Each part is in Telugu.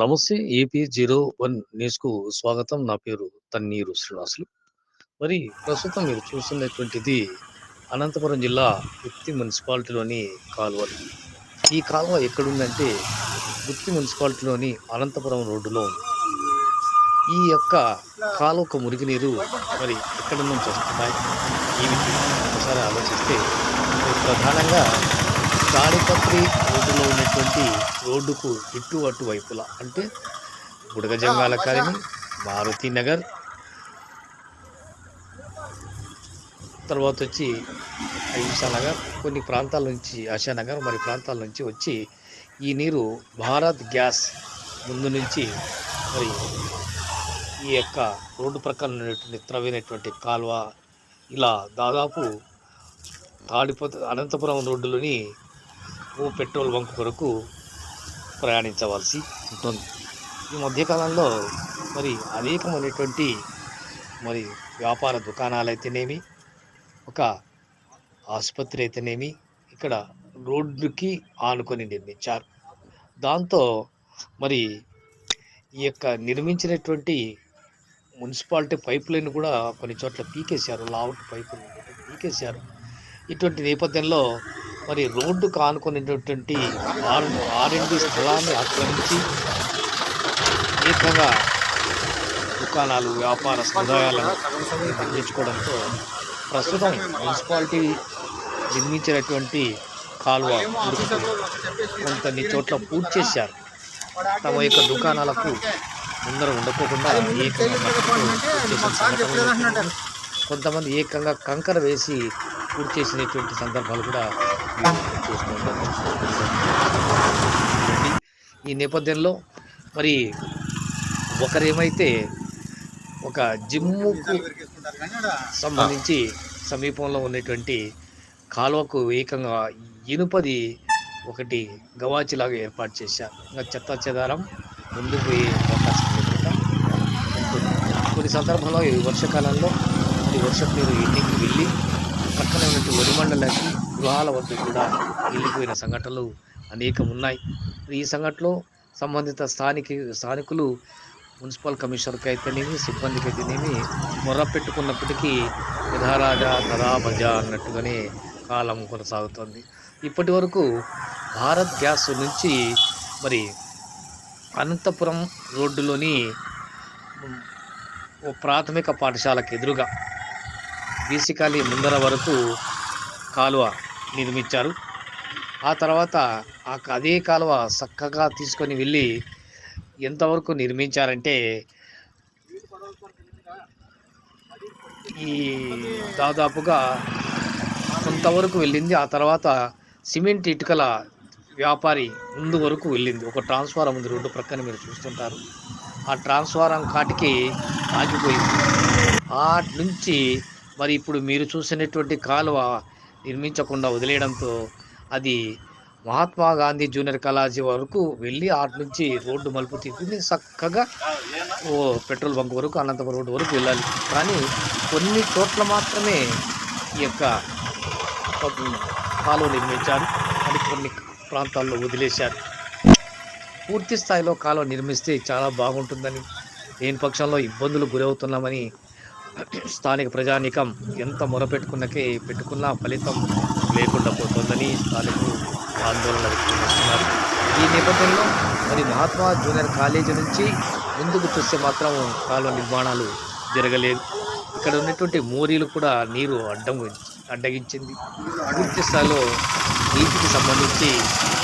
నమస్తే ఏపీ జీరో వన్ న్యూస్కు స్వాగతం. నా పేరు తన్నీరు శ్రీనివాసులు. మరి ప్రస్తుతం మీరు చూస్తున్నటువంటిది అనంతపురం జిల్లా గుత్తి మున్సిపాలిటీలోని కాలువలు ఈ కాలువ ఎక్కడుందంటే గుత్తి మున్సిపాలిటీలోని అనంతపురం రోడ్డులో ఉంది. ఈ యొక్క కాలువకు మురికి నీరు మరి ఎక్కడి నుంచి వస్తున్నాయి? ఏమిటి ఒకసారి ఆలోచిస్తే ప్రధానంగా తాడిపత్రి రోడ్డులో ఉన్నటువంటి రోడ్డుకు ఇటు అటు వైపులా అంటే బుడగ జంగాల కాలనీ మారుతి నగర్. తర్వాత వచ్చి అహింసా నగర్ కొన్ని ప్రాంతాల నుంచి ఆశానగర్ మరి ప్రాంతాల నుంచి వచ్చి ఈ నీరు భారత్ గ్యాస్ ముందు నుంచి మరి ఈ యొక్క రోడ్డు ప్రక్కన ఉన్నటువంటి త్రవ్వినటువంటి కాలువ ఇలా దాదాపు తాడిపత్రి అనంతపురం రోడ్డులోని ఓ పెట్రోల్ బంక్ కొరకు ప్రయాణించవలసి ఉంటుంది. ఈ మధ్యకాలంలో మరి అనేకమైనటువంటి మరి వ్యాపార దుకాణాలు అయితేనేమి ఒక ఆసుపత్రి అయితేనేమి ఇక్కడ రోడ్డుకి ఆనుకొని నిర్మించారు. దాంతో మరి ఈ యొక్క నిర్మించినటువంటి మున్సిపాలిటీ పైప్ లైన్ కూడా కొన్ని చోట్ల పీకేశారు. లావుట్ పైపు పీకేశారు. ఇటువంటి నేపథ్యంలో మరి రోడ్డుకు ఆనుకునేటటువంటి ఆర్ ఆర్ఎండి స్థలాన్ని ఆక్రమించి ఏకంగా దుకాణాలు వ్యాపార సముదాయాలను తగ్గించుకోవడంతో ప్రస్తుతం మున్సిపాలిటీ నిర్మించినటువంటి కాలువ కొంతన్ని చోట్ల పూర్తి చేశారు. తమ యొక్క దుకాణాలకు ముందర ఉండకోకుండా ఏకంగా కొంతమంది ఏకంగా కంకర వేసి పూర్తి చేసినటువంటి సందర్భాలు కూడా ఈ నేపథ్యంలో మరి ఒకరేమైతే ఒక జిమ్ముకు సంబంధించి సమీపంలో ఉన్నటువంటి కాలువకు ఏకంగా ఇనుపది ఒకటి గవాచిలాగా ఏర్పాటు చేశారు. ఇంకా చెత్త చెదారం ముందుకు అవకాశం కొన్ని సందర్భంలో ఈ వర్షాకాలంలో ఈ వర్షపు నీరు ఇంటికి వెళ్ళి పక్కన ఉన్నటువంటి వరిమండలకి గృహాల వద్ద కూడా వెళ్ళిపోయిన సంఘటనలు అనేకం ఉన్నాయి ఈ సంఘటనలో సంబంధిత స్థానిక స్థానికులు మున్సిపల్ కమిషనర్కి అయితేనేమి సిబ్బందికి అయితేనేమి మొర్ర పెట్టుకున్నప్పటికీ యథారాజా తదా భజ అన్నట్టుగానే కాలం కొనసాగుతుంది. ఇప్పటి వరకు భారత్ గ్యాస్ నుంచి మరి అనంతపురం రోడ్డులోని ఓ ప్రాథమిక పాఠశాలకు ఎదురుగా బీసికాలి ముందర వరకు కాలువ నిర్మించారు. ఆ తర్వాత ఆ అదే కాలువ చక్కగా తీసుకొని వెళ్ళి ఎంతవరకు నిర్మించారంటే ఈ దాదాపుగా కొంతవరకు వెళ్ళింది. ఆ తర్వాత సిమెంట్ ఇటుకల వ్యాపారి ముందు వరకు వెళ్ళింది. ఒక ట్రాన్స్ఫారం ఉంది రోడ్డు ప్రక్కన మీరు చూస్తుంటారు. ఆ ట్రాన్స్ఫారం కాటికి ఆగిపోయింది. ఆ నుంచి మరి ఇప్పుడు మీరు చూసినటువంటి కాలువ నిర్మించకుండా వదిలేయడంతో అది మహాత్మా గాంధీ జూనియర్ కళాజీ వరకు వెళ్ళి అటు నుంచి రోడ్డు మలుపు తీసుకుని చక్కగా ఓ పెట్రోల్ బంక్ వరకు అనంతపురం రోడ్డు వరకు వెళ్ళాలి. కానీ కొన్ని చోట్ల మాత్రమే ఈ యొక్క కాలువ నిర్మించారు. అది కొన్ని ప్రాంతాల్లో వదిలేశారు. పూర్తి స్థాయిలో కాలువ నిర్మిస్తే చాలా బాగుంటుందని లేని పక్షంలో ఇబ్బందులు గురవుతున్నామని స్థానిక ప్రజానీకం ఎంత మొరపెట్టుకున్నకే పెట్టుకున్నా ఫలితం లేకుండా పోతుందని స్థానికులు ఆందోళన వ్యక్తం చేస్తున్నారు ఈ నేపథ్యంలో మరి మహాత్మా జూనియర్ కాలేజీ నుంచి ముందుకు చూస్తే మాత్రం కాలువ నిర్మాణాలు జరగలేదు. ఇక్కడ ఉన్నటువంటి మోరీలు కూడా నీరు అడ్డం అడ్డగించింది. పూర్తి స్థాయిలో నీటికి సంబంధించి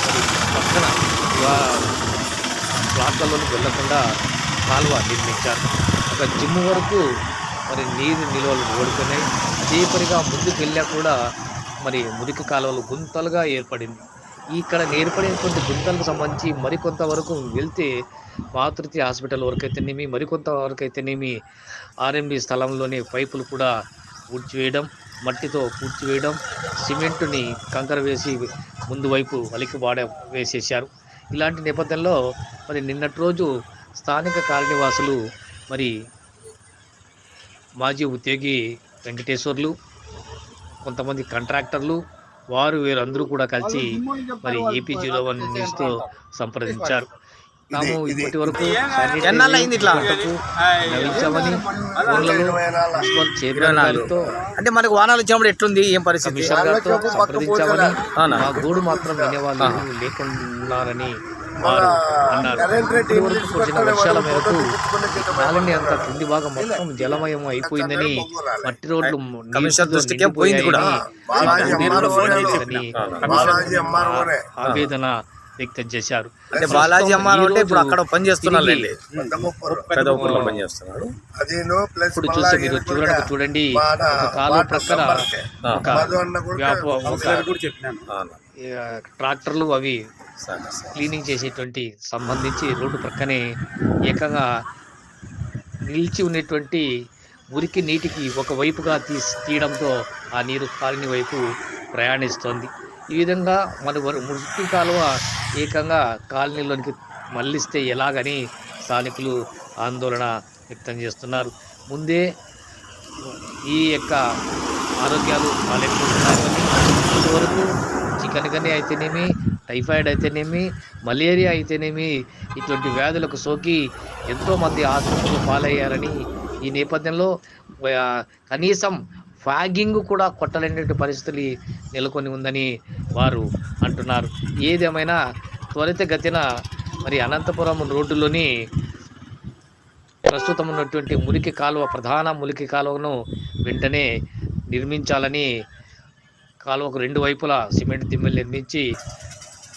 మరి పక్కన ప్లాట్లలోకి వెళ్ళకుండా కాలువ నిర్మించారు. ఒక జిమ్ వరకు మరి నీరు నిల్వలు ఓడిపోయినాయి అదే పనిగా ముందుకు వెళ్ళా కూడా మరి మురికి కాలువలు గుంతలుగా ఏర్పడింది. ఇక్కడ ఏర్పడినటువంటి గుంతలకు సంబంధించి మరికొంతవరకు వెళ్తే మాతృతి హాస్పిటల్ వరకు అయితేనేమి మరికొంతవరకు అయితేనేమి ఆర్ఎండి స్థలంలోనే పైపులు కూడా పూడ్చివేయడం మట్టితో పూడ్చివేయడం సిమెంటుని కంకర వేసి ముందు వైపు వలికి వాడ వేసేశారు. ఇలాంటి నేపథ్యంలో మరి నిన్నటి రోజు స్థానిక కాలనీవాసులు మరి మాజీ ఉద్యోగి వెంకటేశ్వర్లు కొంతమంది కాంట్రాక్టర్లు వారు వీరందరూ కూడా కలిసి మరి ఏపీ జీరో వన్ న్యూస్తో సంప్రదించారు. తాము ఇప్పటి వరకు అంటే మనకు వాహనాలు వచ్చినప్పుడు ఎట్లుంది? ఏం పరిస్థితి? సంప్రదించామని? మా గూడు మాత్రం వినేవాళ్ళు లేకున్నారని వర్షాల మేరకు కాలనీ అంతా కింది భాగం మొత్తం జలమయం అయిపోయిందని మట్టి రోడ్లు కమిషనర్ దృష్టికే పోయింది కూడా. ఆవేదన వ్యక్తం చేశారు. అంటే బాలాజీ అమ్మారు అంటే ఇప్పుడు అక్కడ పని చేస్తున్నారు పని చేస్తున్నారు. ఇప్పుడు చూస్తే మీరు చూడడానికి చూడండి ఒక కాలువ ప్రక్కన ఒక ట్రాక్టర్లు అవి క్లీనింగ్ చేసేటువంటి సంబంధించి రోడ్డు ప్రక్కనే ఏకంగా నిలిచి ఉన్నటువంటి ఉరికి నీటికి ఒక వైపుగా తీసి తీయడంతో ఆ నీరు కాలనీ వైపు ప్రయాణిస్తోంది. ఈ విధంగా మన వర- మురికి కాలువ ఏకంగా కాలనీలోనికి మళ్ళిస్తే ఎలాగని స్థానికులు ఆందోళన వ్యక్తం చేస్తున్నారు. ముందే ఈ యొక్క ఆరోగ్యాలు బాగాలేకపోతున్నారని ఇంతవరకు చికెన్ కానీ అయితేనేమి టైఫాయిడ్ అయితేనేమి మలేరియా అయితేనేమి ఇటువంటి వ్యాధులకు సోకి ఎంతోమంది ఆసుపత్రులు పాలయ్యారని ఈ నేపథ్యంలో కనీసం ఫ్యాగింగ్ కూడా కొట్టలేనటువంటి పరిస్థితులు నెలకొని ఉందని వారు అంటున్నారు. ఏదేమైనా త్వరితగతిన మరి అనంతపురం రోడ్డులోని ప్రస్తుతం ఉన్నటువంటి మురికి కాలువ ప్రధాన మురికి కాలువను వెంటనే నిర్మించాలని కాలువకు రెండు వైపులా సిమెంట్ దిమ్మెలు నిర్మించి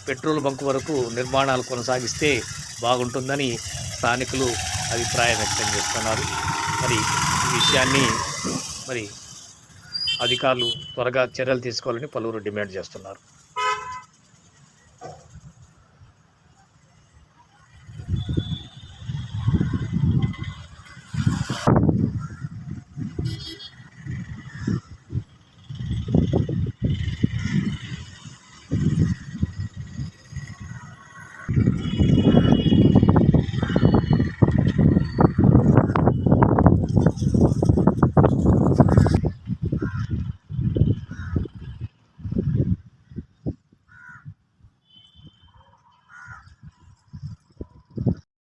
పెట్రోల్ బంక్ వరకు నిర్మాణాలు కొనసాగిస్తే బాగుంటుందని స్థానికులు అభిప్రాయం వ్యక్తం చేస్తున్నారు. మరి ఈ విషయాన్ని మరి అధికారులు త్వరగా చర్యలు తీసుకోవాలని పలువురు డిమాండ్ చేస్తున్నారు.